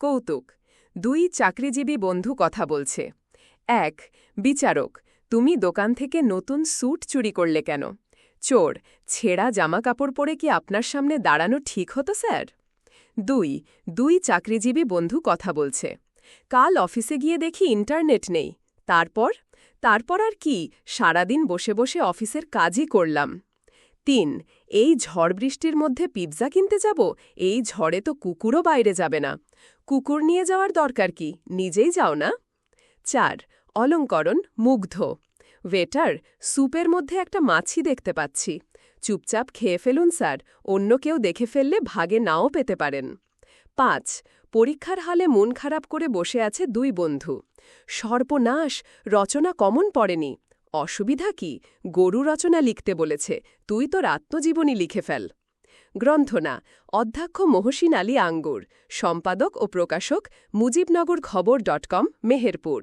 কৌতুক। দুই চাকরিজীবী বন্ধু কথা বলছে। এক, বিচারক, তুমি দোকান থেকে নতুন স্যুট চুরি করলে কেন? চোর, ছেঁড়া জামাকাপড় পরে কি আপনার সামনে দাঁড়ানো ঠিক হতো, স্যার? দুই দুই চাকরিজীবী বন্ধু কথা বলছে। কাল অফিসে গিয়ে দেখি ইন্টারনেট নেই। তারপর? তারপর আর কি? সারাদিন বসে বসে অফিসের কাজই করলাম। তিন, এই ঝড় বৃষ্টির মধ্যে পিৎজা কিনতে যাব? এই ঝড়ে তো কুকুরও বাইরে যাবে না। কুকুর নিয়ে যাওয়ার দরকার কি? নিজেই যাও না? চার, অলঙ্করণ মুগ্ধ। ওয়েটার, স্যুপের মধ্যে একটা মাছি দেখতে পাচ্ছি। চুপচাপ খেয়ে ফেলুন, স্যার। অন্য কেউ দেখে ফেললে ভাগে নাও পেতে পারেন। পাঁচ, পরীক্ষার হালে মন খারাপ করে বসে আছে দুই বন্ধু। সর্বনাশ, রচনা কমন পড়েনি। অসুবিধা কি? গরু রচনা লিখতে বলেছে। তুই তোর আত্মজীবনী লিখে ফেল। গ্রন্থনা, অধ্যক্ষ মহসিন আলী আঙ্গুর। সম্পাদক ও প্রকাশক মুজিবনগর খবর ডট কম, মেহেরপুর।